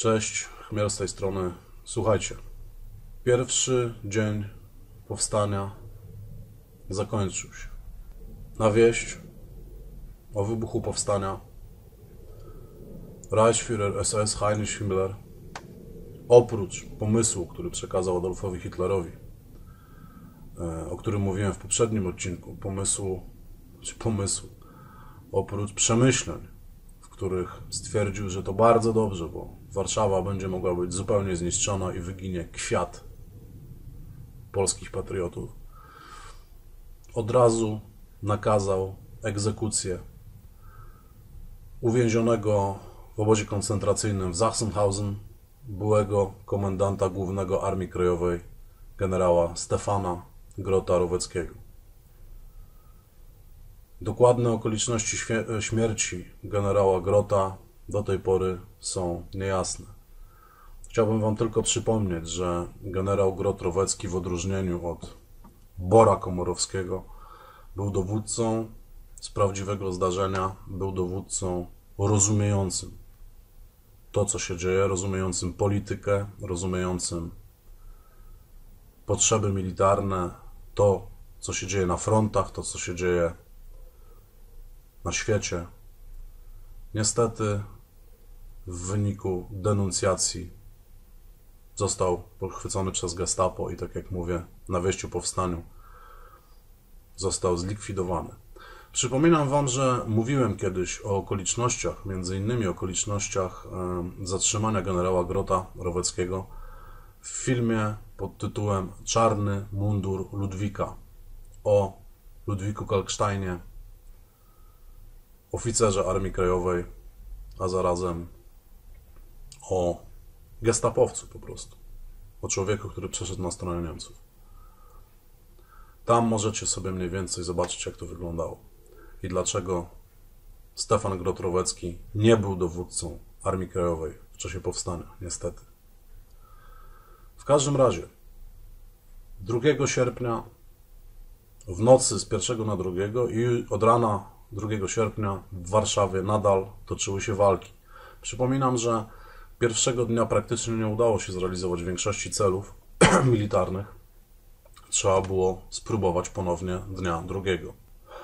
Cześć, Chmiel z tej strony. Słuchajcie, pierwszy dzień powstania zakończył się. Na wieść o wybuchu powstania Reichsführer SS Heinrich Himmler oprócz pomysłu, który przekazał Adolfowi Hitlerowi, e, o którym mówiłem w poprzednim odcinku, pomysłu, czy pomysłu, oprócz przemyśleń, których stwierdził, że to bardzo dobrze, bo Warszawa będzie mogła być zupełnie zniszczona i wyginie kwiat polskich patriotów, od razu nakazał egzekucję uwięzionego w obozie koncentracyjnym w Sachsenhausen byłego komendanta głównego Armii Krajowej generała Stefana Grota-Roweckiego. Dokładne okoliczności śmierci generała Grota do tej pory są niejasne. Chciałbym Wam tylko przypomnieć, że generał Grot-Rowecki w odróżnieniu od Bora Komorowskiego był dowódcą z prawdziwego zdarzenia, był dowódcą rozumiejącym to, co się dzieje, rozumiejącym politykę, rozumiejącym potrzeby militarne, to, co się dzieje na frontach, to, co się dzieje na świecie. Niestety, w wyniku denuncjacji został pochwycony przez Gestapo i, tak jak mówię, na wejściu powstaniu został zlikwidowany. Przypominam Wam, że mówiłem kiedyś o okolicznościach, między innymi okolicznościach zatrzymania generała Grota Roweckiego w filmie pod tytułem Czarny mundur Ludwika o Ludwiku Kalksteinie, oficerze Armii Krajowej, a zarazem o gestapowcu po prostu, o człowieku, który przeszedł na stronę Niemców. Tam możecie sobie mniej więcej zobaczyć, jak to wyglądało i dlaczego Stefan Grotrowecki nie był dowódcą Armii Krajowej w czasie powstania, niestety. W każdym razie, 2 sierpnia w nocy z 1 na 2 i od rana 2 sierpnia w Warszawie nadal toczyły się walki. Przypominam, że pierwszego dnia praktycznie nie udało się zrealizować większości celów militarnych. Trzeba było spróbować ponownie dnia drugiego.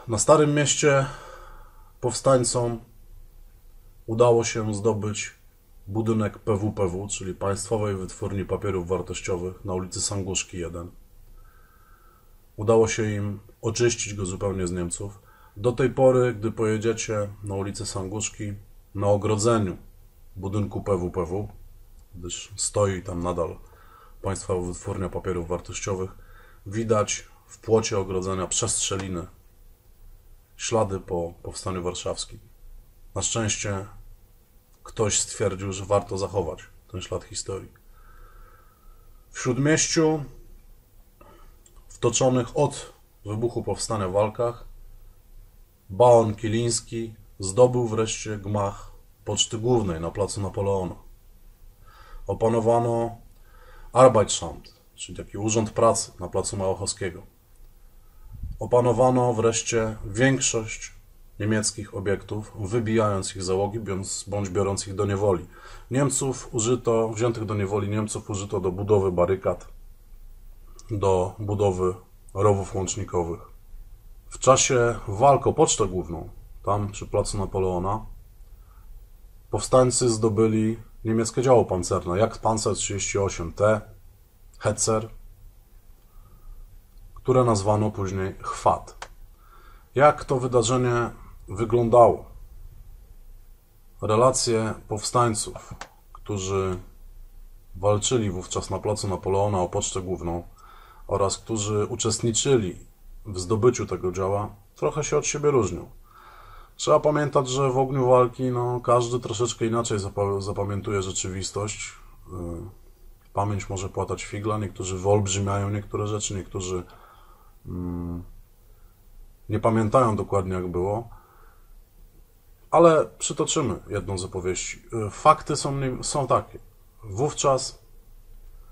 Na Starym Mieście powstańcom udało się zdobyć budynek PWPW, czyli Państwowej Wytwórni Papierów Wartościowych na ulicy Sanguszki 1. Udało się im oczyścić go zupełnie z Niemców. Do tej pory, gdy pojedziecie na ulicę Sanguszki, na ogrodzeniu budynku PWPW, gdyż stoi tam nadal Państwowa Wytwórnia Papierów Wartościowych, widać w płocie ogrodzenia przestrzeliny ślady po powstaniu warszawskim. Na szczęście ktoś stwierdził, że warto zachować ten ślad historii. W śródmieściu, w toczonych od wybuchu powstania walkach, baron Kiliński zdobył wreszcie gmach Poczty Głównej na placu Napoleona. Opanowano Arbeitsamt, czyli taki urząd pracy na placu Małochowskiego Opanowano wreszcie większość niemieckich obiektów, wybijając ich załogi bądź biorąc ich do niewoli. Niemców użyto, wziętych do niewoli Niemców użyto do budowy barykad, do budowy rowów łącznikowych. W czasie walk o Pocztę Główną, tam przy placu Napoleona, powstańcy zdobyli niemieckie działo pancerne, jak Panzer 38T, Hetzer, które nazwano później chwat. Jak to wydarzenie wyglądało? Relacje powstańców, którzy walczyli wówczas na placu Napoleona o Pocztę Główną oraz którzy uczestniczyli w zdobyciu tego działa, trochę się od siebie różnią. Trzeba pamiętać, że w ogniu walki no, każdy troszeczkę inaczej zapamiętuje rzeczywistość. Y, pamięć może płatać figla, niektórzy wyolbrzymiają niektóre rzeczy, niektórzy Mm. Nie pamiętają dokładnie, jak było, ale przytoczymy jedną z opowieści. Y, fakty są, są takie. Wówczas,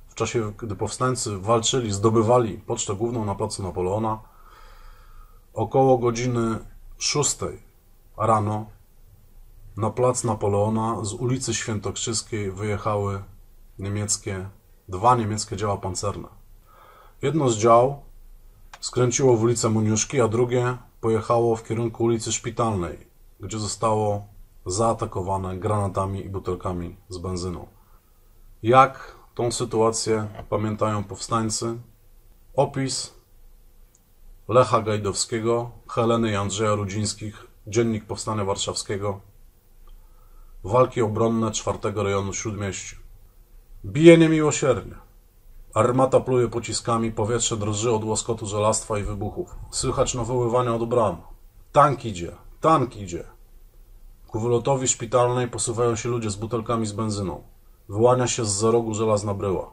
w czasie, gdy powstańcy walczyli, zdobywali pocztę główną na placu Napoleona, około godziny 6 rano na plac Napoleona z ulicy Świętokrzyskiej wyjechały niemieckie, dwa niemieckie działa pancerne. Jedno z dział skręciło w ulicę Muniuszki, a drugie pojechało w kierunku ulicy Szpitalnej, gdzie zostało zaatakowane granatami i butelkami z benzyną. Jak tą sytuację pamiętają powstańcy? Opis Lecha Gajdowskiego, Heleny i Andrzeja Rudzińskich, Dziennik Powstania Warszawskiego, walki obronne czwartego rejonu Śródmieścia. Bije niemiłosiernie. Armata pluje pociskami, powietrze drży od łoskotu żelastwa i wybuchów. Słychać nawoływania od bram. Tank idzie, tank idzie. Ku wylotowi szpitalnej posuwają się ludzie z butelkami z benzyną. Wyłania się z za rogu żelazna bryła.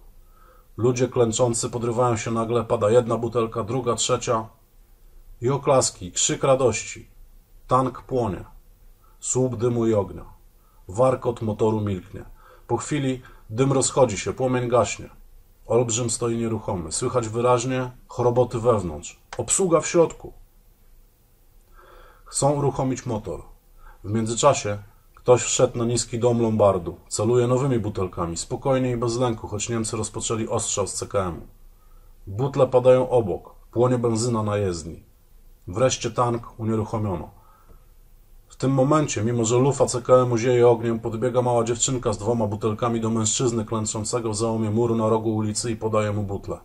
Ludzie klęczący podrywają się nagle, pada jedna butelka, druga, trzecia. I oklaski, krzyk radości. Tank płonie. Słup dymu i ognia. Warkot motoru milknie. Po chwili dym rozchodzi się, płomień gaśnie. Olbrzym stoi nieruchomy. Słychać wyraźnie choroboty wewnątrz. Obsługa w środku. Chcą uruchomić motor. W międzyczasie ktoś wszedł na niski dom Lombardu. Celuje nowymi butelkami. Spokojnie i bez lęku, choć Niemcy rozpoczęli ostrzał z CKM-u. Butle padają obok. Płonie benzyna na jezdni. Wreszcie tank unieruchomiono. W tym momencie, mimo że lufa CKM-u zieje ogniem, podbiega mała dziewczynka z dwoma butelkami do mężczyzny klęczącego w załomie muru na rogu ulicy i podaje mu butlę.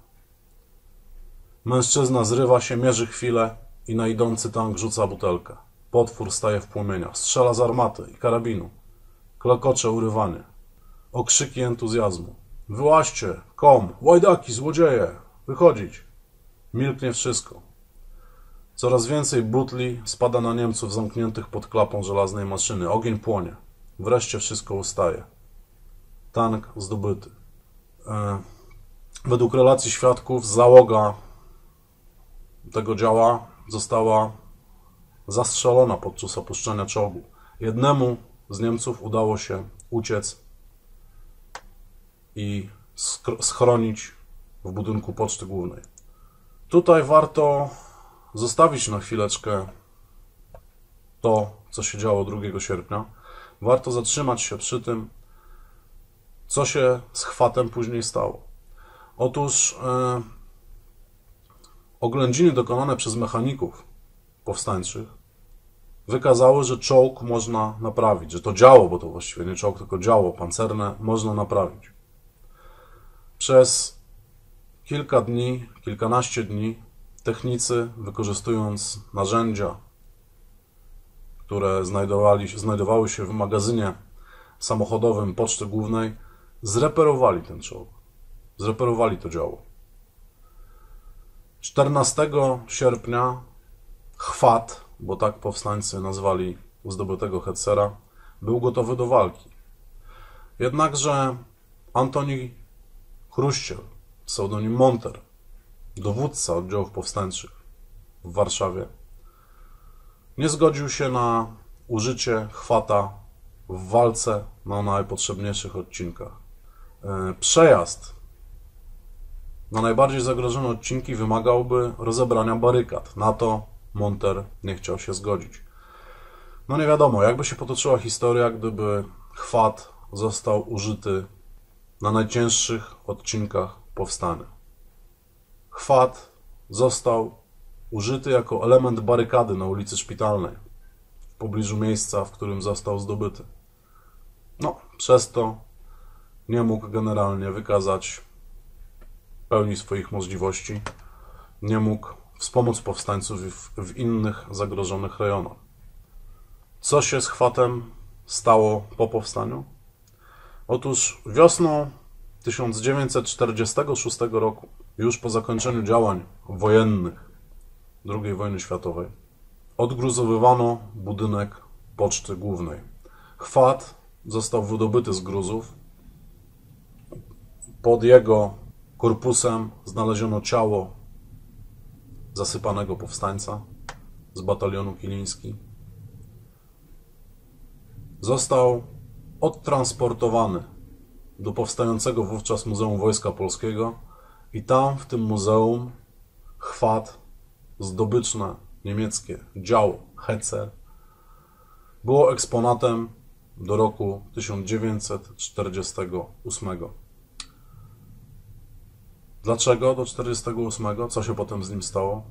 Mężczyzna zrywa się, mierzy chwilę i na idący tank rzuca butelkę. Potwór staje w płomieniach, strzela z armaty i karabinu. Klokocze urywanie. Okrzyki entuzjazmu. Wyłaźcie! Kom! Łajdaki! Złodzieje! Wychodzić! Milknie wszystko. Coraz więcej butli spada na Niemców zamkniętych pod klapą żelaznej maszyny. Ogień płonie. Wreszcie wszystko ustaje. Tank zdobyty. E, według relacji świadków załoga tego działa została zastrzelona podczas opuszczenia czołgu. Jednemu z Niemców udało się uciec i schronić w budynku Poczty Głównej. Tutaj warto zostawić na chwileczkę to, co się działo 2 sierpnia. Warto zatrzymać się przy tym, co się z chwatem później stało. Otóż e, oględziny dokonane przez mechaników powstańczych wykazały, że czołg można naprawić, że to działo, bo to właściwie nie czołg, tylko działo pancerne, można naprawić. Przez kilka dni, kilkanaście dni technicy, wykorzystując narzędzia, które znajdowały się w magazynie samochodowym Poczty Głównej, zreperowali ten czołg. Zreperowali to działo. 14 sierpnia chwat, bo tak powstańcy nazwali zdobytego Hetzera, był gotowy do walki. Jednakże Antoni Chruściel, pseudonim Monter, dowódca oddziałów powstańczych w Warszawie, nie zgodził się na użycie chwata w walce na najpotrzebniejszych odcinkach. E, przejazd na najbardziej zagrożone odcinki wymagałby rozebrania barykad. Na to Monter nie chciał się zgodzić. No nie wiadomo, jakby się potoczyła historia, gdyby chwat został użyty na najcięższych odcinkach powstania. Chwat został użyty jako element barykady na ulicy Szpitalnej, w pobliżu miejsca, w którym został zdobyty. No, przez to nie mógł generalnie wykazać pełni swoich możliwości, nie mógł wspomóc powstańców w, w innych zagrożonych rejonach. Co się z chwatem stało po powstaniu? Otóż wiosną 1946 roku, już po zakończeniu działań wojennych II wojny światowej, odgruzowywano budynek Poczty Głównej. Chwat został wydobyty z gruzów. Pod jego korpusem znaleziono ciało zasypanego powstańca z batalionu Kiliński. Został odtransportowany do powstającego wówczas Muzeum Wojska Polskiego i tam w tym muzeum chwat zdobyczne niemieckie działo Hecer było eksponatem do roku 1948. Dlaczego do 1948? Co się potem z nim stało?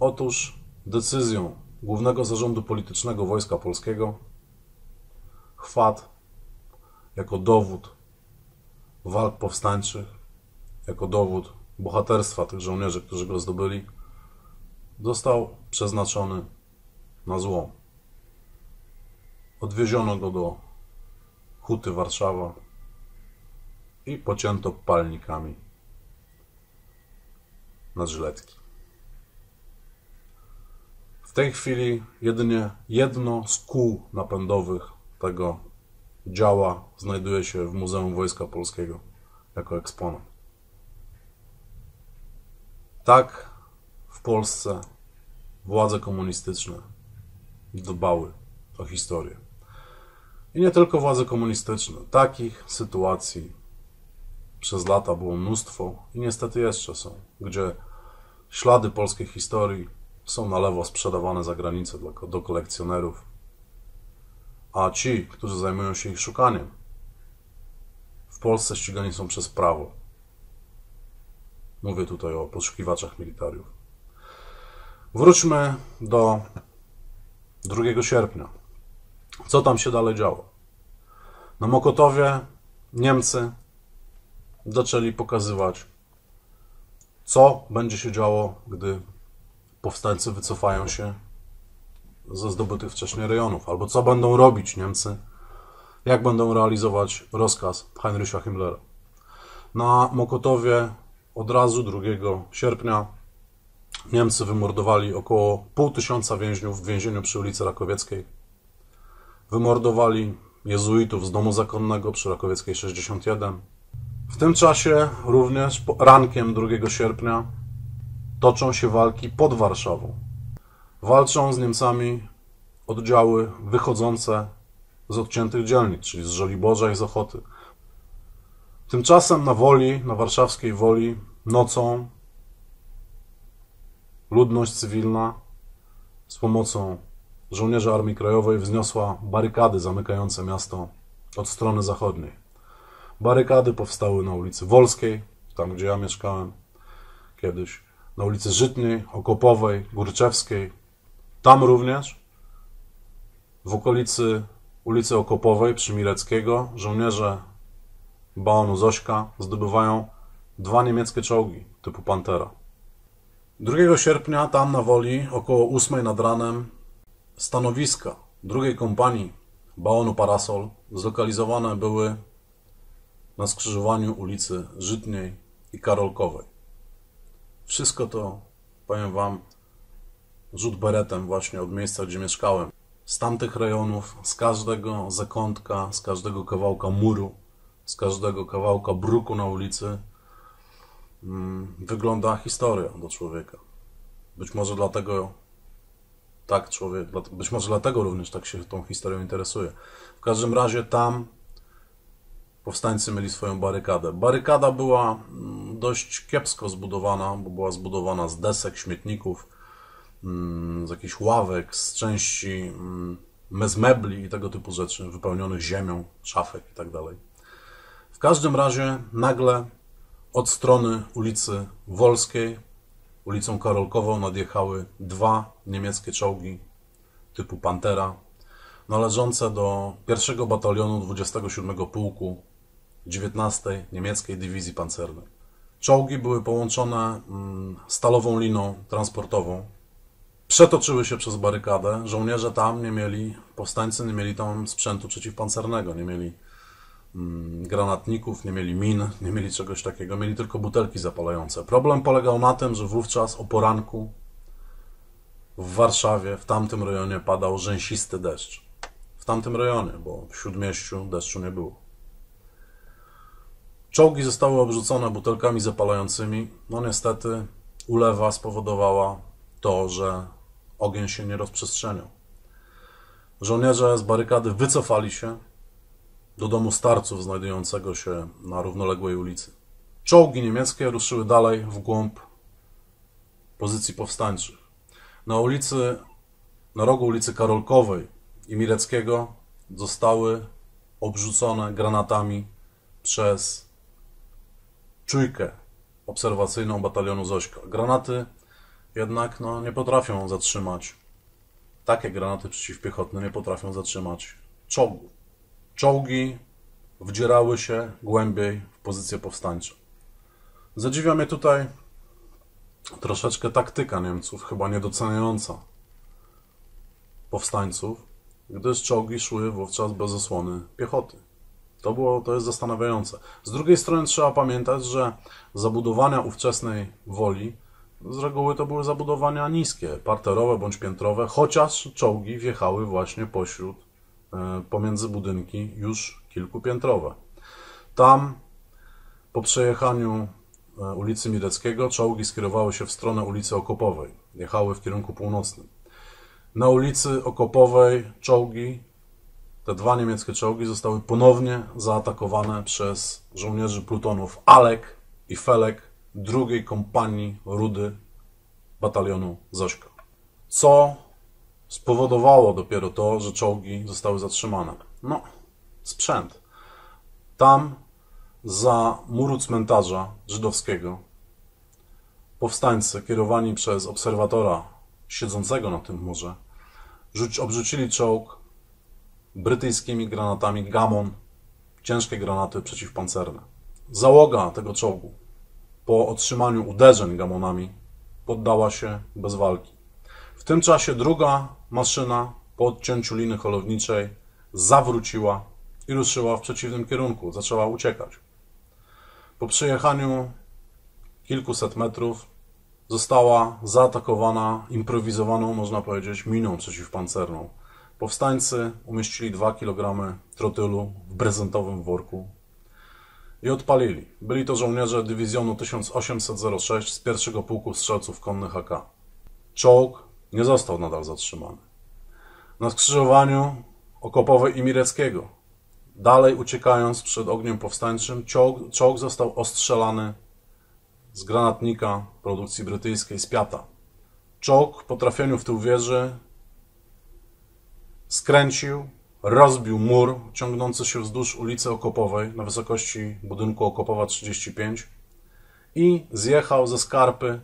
Otóż decyzją Głównego Zarządu Politycznego Wojska Polskiego chwat jako dowód walk powstańczych, jako dowód bohaterstwa tych żołnierzy, którzy go zdobyli, został przeznaczony na złom. Odwieziono go do Huty Warszawa i pocięto palnikami na żyletki. W tej chwili jedynie jedno z kół napędowych tego działa znajduje się w Muzeum Wojska Polskiego jako eksponat. Tak w Polsce władze komunistyczne dbały o historię. I nie tylko władze komunistyczne. Takich sytuacji przez lata było mnóstwo i niestety jeszcze są, gdzie ślady polskiej historii są na lewo sprzedawane za granicę do kolekcjonerów, a ci, którzy zajmują się ich szukaniem, w Polsce ścigani są przez prawo. Mówię tutaj o poszukiwaczach militariów. Wróćmy do 2 sierpnia. Co tam się dalej działo? Na Mokotowie Niemcy zaczęli pokazywać, co będzie się działo, gdy powstańcy wycofają się ze zdobytych wcześniej rejonów, albo co będą robić Niemcy, jak będą realizować rozkaz Heinricha Himmlera. Na Mokotowie od razu 2 sierpnia Niemcy wymordowali około pół tysiąca więźniów w więzieniu przy ulicy Rakowieckiej. Wymordowali jezuitów z domu zakonnego przy Rakowieckiej 61. W tym czasie również rankiem 2 sierpnia toczą się walki pod Warszawą. Walczą z Niemcami oddziały wychodzące z odciętych dzielnic, czyli z Żoliborza i z Ochoty. Tymczasem na Woli, na warszawskiej Woli, nocą ludność cywilna z pomocą żołnierzy Armii Krajowej wzniosła barykady zamykające miasto od strony zachodniej. Barykady powstały na ulicy Wolskiej, tam gdzie ja mieszkałem kiedyś, na ulicy Żytniej, Okopowej, Górczewskiej. Tam również, w okolicy ulicy Okopowej przy Mileckiego, żołnierze Baonu Zośka zdobywają dwa niemieckie czołgi typu Pantera. 2 sierpnia tam na Woli, około 8 nad ranem, stanowiska drugiej kompanii Baonu Parasol zlokalizowane były na skrzyżowaniu ulicy Żytniej i Karolkowej. Wszystko to, powiem Wam, rzut beretem właśnie od miejsca, gdzie mieszkałem. Z tamtych rejonów, z każdego zakątka, z każdego kawałka muru, z każdego kawałka bruku na ulicy mm, wygląda historia do człowieka. Być może dlatego tak człowiek, być może dlatego również tak się tą historią interesuje. W każdym razie tam powstańcy mieli swoją barykadę. Barykada była mm, dość kiepsko zbudowana, bo była zbudowana z desek, śmietników, mm, z jakichś ławek, z części z mebli i tego typu rzeczy, wypełnionych ziemią, szafek i tak dalej. Każdym razie nagle od strony ulicy Wolskiej, ulicą Karolkową nadjechały dwa niemieckie czołgi typu Pantera, należące do pierwszego batalionu 27 Pułku 19 niemieckiej dywizji pancernej. Czołgi były połączone mm, stalową liną transportową. Przetoczyły się przez barykadę. Żołnierze tam nie mieli, powstańcy nie mieli tam sprzętu przeciwpancernego, nie mieli granatników, nie mieli min, nie mieli czegoś takiego, mieli tylko butelki zapalające. Problem polegał na tym, że wówczas o poranku w Warszawie, w tamtym rejonie padał rzęsisty deszcz. W tamtym rejonie, bo w śródmieściu deszczu nie było. Czołgi zostały obrzucone butelkami zapalającymi. No niestety ulewa spowodowała to, że ogień się nie rozprzestrzeniał. Żołnierze z barykady wycofali się do domu starców znajdującego się na równoległej ulicy. Czołgi niemieckie ruszyły dalej w głąb pozycji powstańczych. Na ulicy, na rogu ulicy Karolkowej i Mileckiego zostały obrzucone granatami przez czujkę obserwacyjną batalionu Zośka. Granaty jednak no, nie potrafią zatrzymać, takie granaty przeciwpiechotne nie potrafią zatrzymać czołgu. Czołgi wdzierały się głębiej w pozycję powstańczą. Zadziwia mnie tutaj troszeczkę taktyka Niemców, chyba niedoceniająca powstańców, gdyż czołgi szły wówczas bez osłony piechoty. To, było, to jest zastanawiające. Z drugiej strony trzeba pamiętać, że zabudowania ówczesnej woli z reguły to były zabudowania niskie, parterowe bądź piętrowe, chociaż czołgi wjechały właśnie pośród, pomiędzy budynki już kilkupiętrowe. Tam po przejechaniu e, ulicy Mireckiego czołgi skierowały się w stronę ulicy Okopowej. Jechały w kierunku północnym. Na ulicy Okopowej czołgi, te dwa niemieckie czołgi zostały ponownie zaatakowane przez żołnierzy plutonów Alek i Felek drugiej kompanii Rudy batalionu Zośka. Co spowodowało dopiero to, że czołgi zostały zatrzymane? No, sprzęt. Tam za muru cmentarza żydowskiego powstańcy kierowani przez obserwatora siedzącego na tym murze obrzucili czołg brytyjskimi granatami Gamon, ciężkie granaty przeciwpancerne. Załoga tego czołgu po otrzymaniu uderzeń gamonami poddała się bez walki. W tym czasie druga maszyna po odcięciu liny holowniczej zawróciła i ruszyła w przeciwnym kierunku, zaczęła uciekać. Po przejechaniu kilkuset metrów została zaatakowana improwizowaną, można powiedzieć, miną przeciwpancerną. Powstańcy umieścili 2 kg trotylu w prezentowym worku i odpalili. Byli to żołnierze dywizjonu 1806 z pierwszego pułku strzelców konnych AK. Czołg nie został nadal zatrzymany. Na skrzyżowaniu Okopowej i Mireckiego, dalej uciekając przed ogniem powstańczym, czołg, czołg został ostrzelany z granatnika produkcji brytyjskiej z Piata. Czołg po trafieniu w tył wieży skręcił rozbił mur ciągnący się wzdłuż ulicy Okopowej na wysokości budynku Okopowa 35 i zjechał ze skarpy,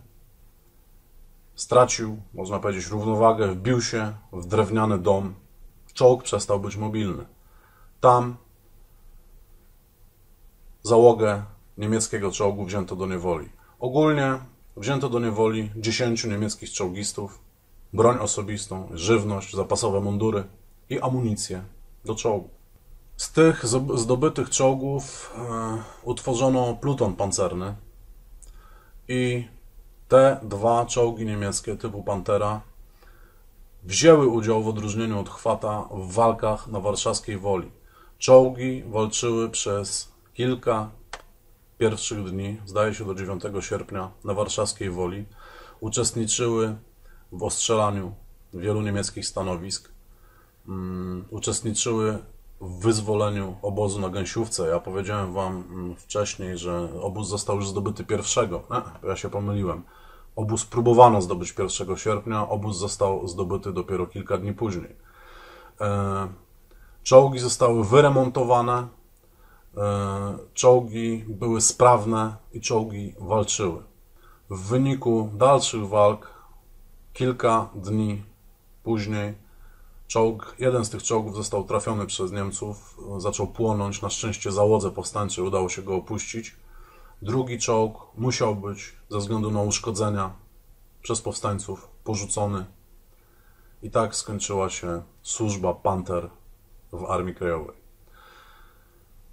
stracił, można powiedzieć, równowagę, wbił się w drewniany dom. Czołg przestał być mobilny. Tam załogę niemieckiego czołgu wzięto do niewoli. Ogólnie wzięto do niewoli 10 niemieckich czołgistów, broń osobistą, żywność, zapasowe mundury i amunicję do czołgu. Z tych zdobytych czołgów e, utworzono pluton pancerny i te dwa czołgi niemieckie typu Pantera wzięły udział w odróżnieniu od chwata w walkach na warszawskiej woli. Czołgi walczyły przez kilka pierwszych dni, zdaje się do 9 sierpnia, na warszawskiej woli. Uczestniczyły w ostrzelaniu wielu niemieckich stanowisk um, uczestniczyły w wyzwoleniu obozu na Gęsiówce. Ja powiedziałem wam mm, wcześniej, że obóz został już zdobyty pierwszego. ja się pomyliłem. Obóz próbowano zdobyć 1 sierpnia, obóz został zdobyty dopiero kilka dni później. E, czołgi zostały wyremontowane, e, czołgi były sprawne i czołgi walczyły. W wyniku dalszych walk, kilka dni później, Czołg, jeden z tych czołgów został trafiony przez Niemców, zaczął płonąć. Na szczęście załodze powstańczej udało się go opuścić. Drugi czołg musiał być ze względu na uszkodzenia przez powstańców porzucony. I tak skończyła się służba Panter w Armii Krajowej.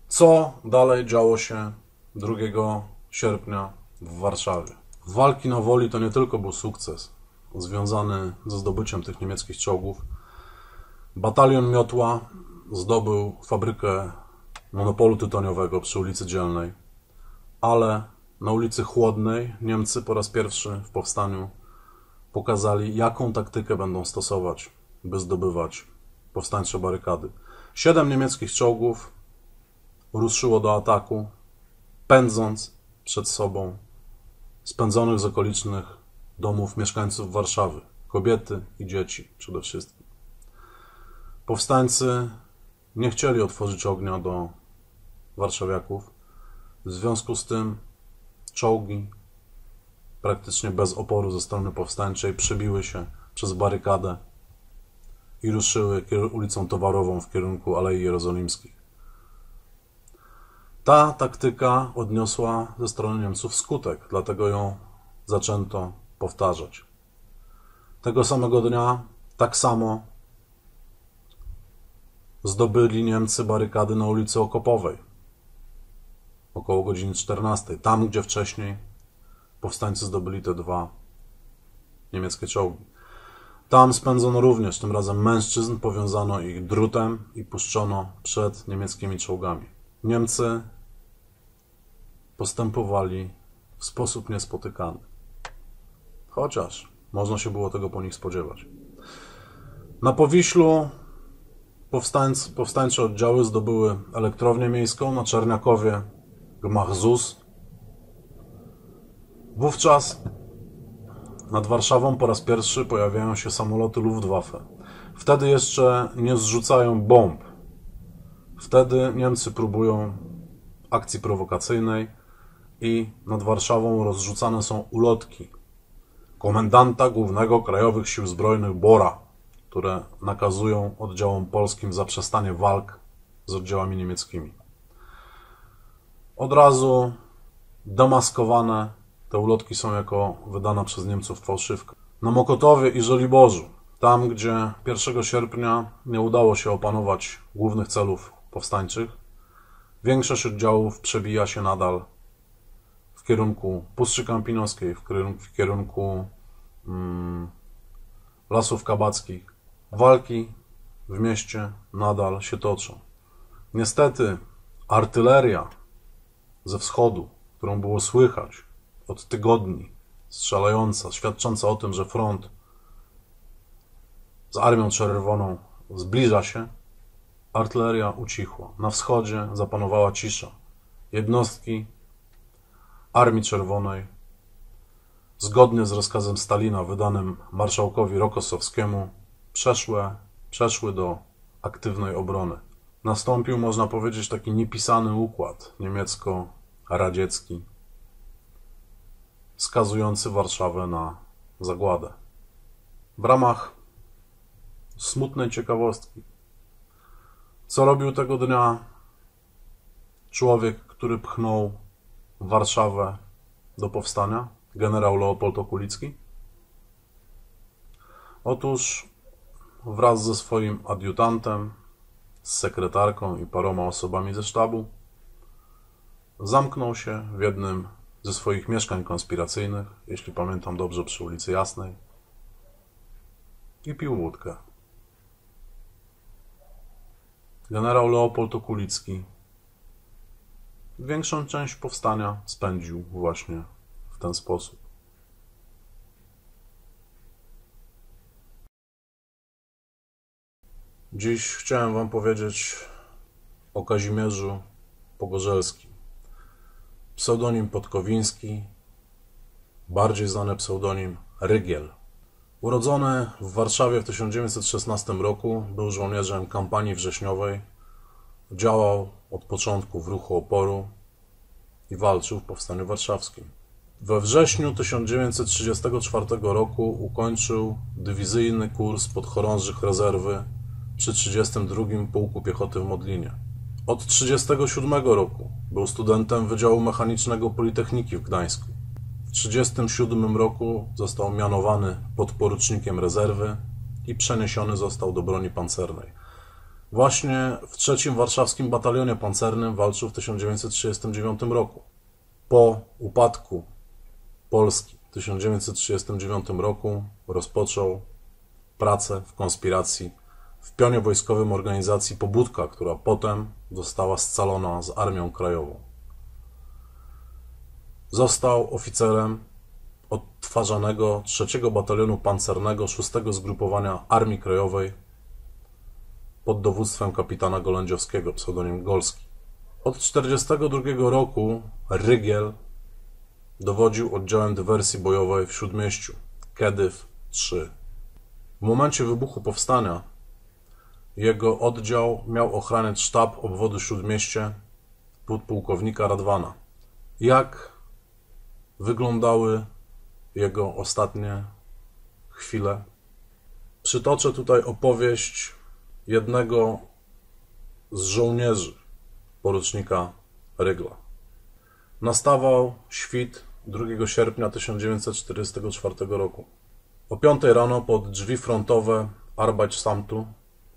Co dalej działo się 2 sierpnia w Warszawie? Walki na woli to nie tylko był sukces związany ze zdobyciem tych niemieckich czołgów, Batalion Miotła zdobył fabrykę monopolu tytoniowego przy ulicy Dzielnej, ale na ulicy Chłodnej Niemcy po raz pierwszy w powstaniu pokazali, jaką taktykę będą stosować, by zdobywać powstańcze barykady. Siedem niemieckich czołgów ruszyło do ataku, pędząc przed sobą spędzonych z okolicznych domów mieszkańców Warszawy, kobiety i dzieci przede wszystkim. Powstańcy nie chcieli otworzyć ognia do warszawiaków. W związku z tym czołgi praktycznie bez oporu ze strony powstańczej przebiły się przez barykadę i ruszyły ulicą Towarową w kierunku Alei Jerozolimskiej. Ta taktyka odniosła ze strony Niemców skutek, dlatego ją zaczęto powtarzać. Tego samego dnia, tak samo, zdobyli Niemcy barykady na ulicy Okopowej około godziny 14. Tam, gdzie wcześniej powstańcy zdobyli te dwa niemieckie czołgi. Tam spędzono również, tym razem mężczyzn, powiązano ich drutem i puszczono przed niemieckimi czołgami. Niemcy postępowali w sposób niespotykany. Chociaż można się było tego po nich spodziewać. Na Powiślu powstańc, powstańcze oddziały zdobyły elektrownię miejską, na Czerniakowie gmach ZUS. Wówczas nad Warszawą po raz pierwszy pojawiają się samoloty Luftwaffe. Wtedy jeszcze nie zrzucają bomb. Wtedy Niemcy próbują akcji prowokacyjnej i nad Warszawą rozrzucane są ulotki komendanta głównego Krajowych Sił Zbrojnych Bora, które nakazują oddziałom polskim zaprzestanie walk z oddziałami niemieckimi. Od razu demaskowane te ulotki są jako wydana przez Niemców fałszywka. Na Mokotowie i Żoliborzu, tam gdzie 1 sierpnia nie udało się opanować głównych celów powstańczych, większość oddziałów przebija się nadal w kierunku Puszczy Kampinoskiej, w kierunku, w kierunku mm, Lasów Kabackich. Walki w mieście nadal się toczą. Niestety artyleria ze wschodu, którą było słychać od tygodni, strzelająca, świadcząca o tym, że front z Armią Czerwoną zbliża się, artyleria ucichła. Na wschodzie zapanowała cisza. Jednostki Armii Czerwonej, zgodnie z rozkazem Stalina wydanym marszałkowi Rokosowskiemu, przeszły, przeszły do aktywnej obrony. Nastąpił, można powiedzieć, taki niepisany układ niemiecko-radziecki, skazujący Warszawę na zagładę. W ramach smutnej ciekawostki, co robił tego dnia człowiek, który pchnął Warszawę do powstania, generał Leopold Okulicki? Otóż wraz ze swoim adiutantem, z sekretarką i paroma osobami ze sztabu, zamknął się w jednym ze swoich mieszkań konspiracyjnych, jeśli pamiętam dobrze, przy ulicy Jasnej i pił wódkę. Generał Leopold Okulicki większą część powstania spędził właśnie w ten sposób. Dziś chciałem Wam powiedzieć o Kazimierzu Pogorzelskim. Pseudonim Podkowiński, bardziej znany pseudonim Rygiel. Urodzony w Warszawie w 1916 roku, był żołnierzem kampanii wrześniowej, działał od początku w ruchu oporu i walczył w Powstaniu Warszawskim. We wrześniu 1934 roku ukończył dywizyjny kurs podchorążych rezerwy przy 32 Pułku Piechoty w Modlinie. Od 1937 roku był studentem Wydziału Mechanicznego Politechniki w Gdańsku. W 1937 roku został mianowany podporucznikiem rezerwy i przeniesiony został do broni pancernej. Właśnie w trzecim warszawskim batalionie pancernym walczył w 1939 roku. Po upadku Polski w 1939 roku rozpoczął pracę w konspiracji w pionie wojskowym organizacji Pobudka, która potem została scalona z Armią Krajową. Został oficerem odtwarzanego 3 Batalionu Pancernego 6 Zgrupowania Armii Krajowej pod dowództwem kapitana Golędziowskiego, pseudonim Golski. Od 1942 roku Rygiel dowodził oddziałem dywersji bojowej w Śródmieściu, Kedyw 3. W momencie wybuchu powstania jego oddział miał ochraniać sztab obwodu Śródmieście podpułkownika Radwana. Jak wyglądały jego ostatnie chwile? Przytoczę tutaj opowieść jednego z żołnierzy porucznika Rygla. Nastawał świt 2 sierpnia 1944 roku. O 5 rano pod drzwi frontowe Arbeitsamtu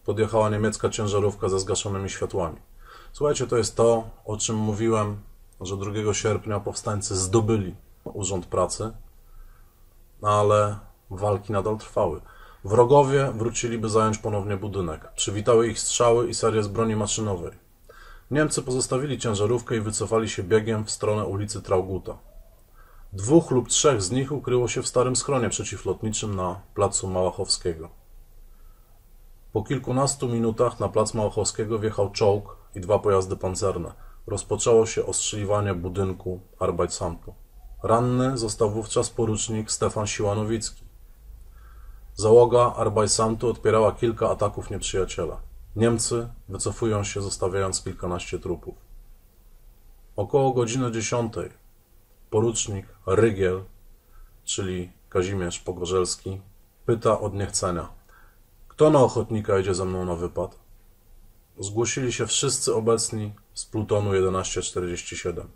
podjechała niemiecka ciężarówka ze zgaszonymi światłami. Słuchajcie, to jest to, o czym mówiłem, że 2 sierpnia powstańcy zdobyli Urząd Pracy, ale walki nadal trwały. Wrogowie wrócili, by zająć ponownie budynek. Przywitały ich strzały i serie z broni maszynowej. Niemcy pozostawili ciężarówkę i wycofali się biegiem w stronę ulicy Trauguta. Dwóch lub trzech z nich ukryło się w starym schronie przeciwlotniczym na placu Małachowskiego. Po kilkunastu minutach na plac Małachowskiego wjechał czołg i dwa pojazdy pancerne. Rozpoczęło się ostrzeliwanie budynku Arbeitsamtu. Ranny został wówczas porucznik Stefan Siłanowicki. Załoga Arbeitsamtu odpierała kilka ataków nieprzyjaciela. Niemcy wycofują się, zostawiając kilkanaście trupów. Około godziny dziesiątej porucznik Rygiel, czyli Kazimierz Pogorzelski, pyta od niechcenia. Kto na ochotnika idzie ze mną na wypad? Zgłosili się wszyscy obecni z plutonu 1147.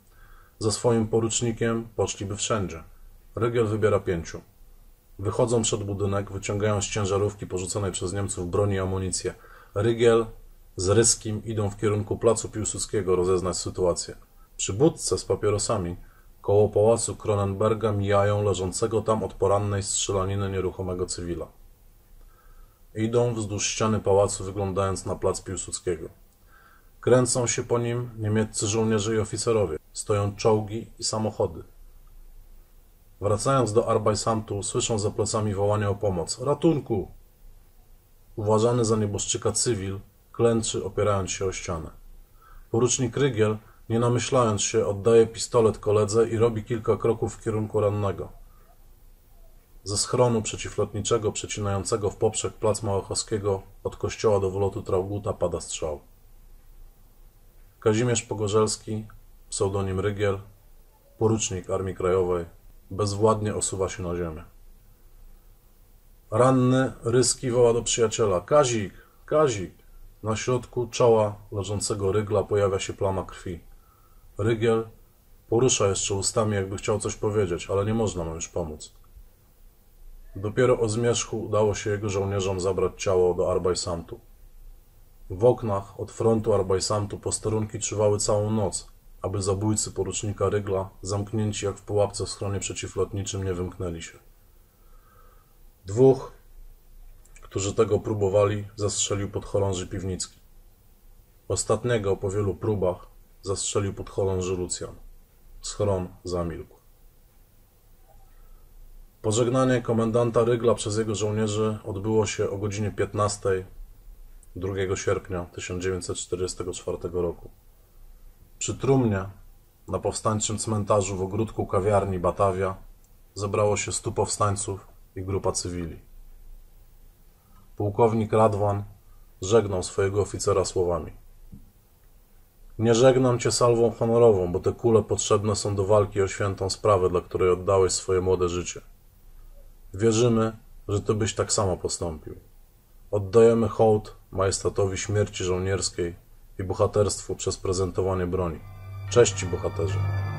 Za swoim porucznikiem poszliby wszędzie. Rygiel wybiera pięciu. Wychodzą przed budynek, wyciągają z ciężarówki porzuconej przez Niemców broni i amunicję. Rygiel z Ryskim idą w kierunku placu Piłsudskiego rozeznać sytuację. Przy budce z papierosami koło pałacu Kronenberga mijają leżącego tam od porannej strzelaniny nieruchomego cywila. Idą wzdłuż ściany pałacu, wyglądając na plac Piłsudskiego. Kręcą się po nim niemieccy żołnierze i oficerowie. Stoją czołgi i samochody. Wracając do Arbajsamtu, słyszą za plecami wołanie o pomoc. Ratunku! Uważany za nieboszczyka cywil klęczy, opierając się o ścianę. Porucznik Rygiel, nie namyślając się, oddaje pistolet koledze i robi kilka kroków w kierunku rannego. Ze schronu przeciwlotniczego przecinającego w poprzek plac Małachowskiego od kościoła do wlotu Trauguta pada strzał. Kazimierz Pogorzelski, pseudonim Rygiel, porucznik Armii Krajowej, bezwładnie osuwa się na ziemię. Ranny Ryski woła do przyjaciela. Kazik, Kazik! Na środku czoła leżącego rygla pojawia się plama krwi. Rygiel porusza jeszcze ustami, jakby chciał coś powiedzieć, ale nie można mu już pomóc. Dopiero o zmierzchu udało się jego żołnierzom zabrać ciało do Arbajsamtu. W oknach od frontu Arbajsamtu posterunki czuwały całą noc, aby zabójcy porucznika Rygla, zamknięci jak w pułapce w schronie przeciwlotniczym, nie wymknęli się. Dwóch, którzy tego próbowali, zastrzelił podchorąży Piwnicki. Ostatniego po wielu próbach zastrzelił podchorąży Lucjan. Schron zamilkł. Pożegnanie komendanta Rygla przez jego żołnierzy odbyło się o godzinie 15 2 sierpnia 1944 roku. Przy trumnie na powstańczym cmentarzu w ogródku kawiarni Batawia zebrało się stu powstańców i grupa cywili. Pułkownik Radwan żegnał swojego oficera słowami. Nie żegnam cię salwą honorową, bo te kule potrzebne są do walki o świętą sprawę, dla której oddałeś swoje młode życie. Wierzymy, że ty byś tak samo postąpił. Oddajemy hołd majestatowi śmierci żołnierskiej i bohaterstwu przez prezentowanie broni. Cześć bohaterze!